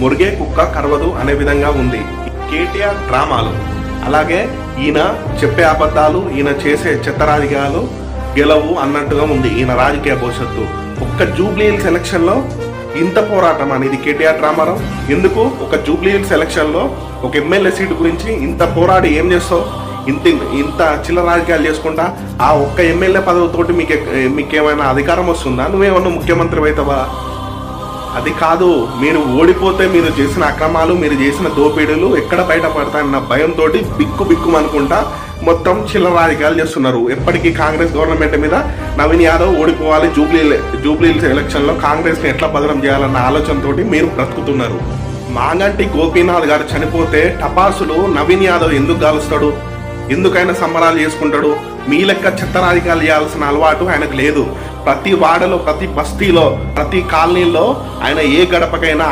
మురిగే కుక్క కరవదు అనే విధంగా ఉంది. కేటీఆర్ డ్రామాలు. అలాగే ఈయన చెప్పే అబద్ధాలు ఈయన చేసే చిత్తరాజకీయాలు గెలవు అన్నట్టుగా ఉంది ఈయన రాజకీయ భవిష్యత్తు. ఒక్క జూబ్లీ హిల్స్ ఇంత పోరాటం అనేది కేటీఆర్ రామారావు ఎందుకు? ఒక జూబ్లీ హిల్స్ ఒక ఎమ్మెల్యే సీటు గురించి ఇంత పోరాడి ఏం చేస్తావు? ఇంత ఇంత చిల్ల రాజకీయాలు చేసుకుంటా ఆ ఒక్క ఎమ్మెల్యే పదవితోటి మీకు మీకేమైనా అధికారం వస్తుందా? నువ్వేమన్నా ముఖ్యమంత్రి అవుతావా? అది కాదు మీరు ఓడిపోతే మీరు చేసిన అక్రమాలు మీరు చేసిన దోపిడీలు ఎక్కడ బయటపడతాయన్న భయంతో బిక్కు బిక్కు అనుకుంటా మొత్తం చిల్లర రాజకీయాలు చేస్తున్నారు. ఎప్పటికీ కాంగ్రెస్ గవర్నమెంట్ మీద నవీన్ యాదవ్ ఓడిపోవాలి జూబ్లీ జూబ్లీ ఎలక్షన్లో కాంగ్రెస్ని ఎట్లా భద్రం చేయాలన్న ఆలోచనతోటి మీరు బ్రతుకుతున్నారు. మాగంటి గోపీనాథ్ గారు చనిపోతే టపాసులు నవీన్ యాదవ్ ఎందుకు గాలుస్తాడు? ఎందుకైనా సంబరాలు చేసుకుంటాడు? మీ లెక్క చెత్త చేయాల్సిన అలవాటు ఆయనకు లేదు. ప్రతి వాడలో ప్రతి బస్తీలో ప్రతి కాలనీలో ఆయన ఏ గడపకైనా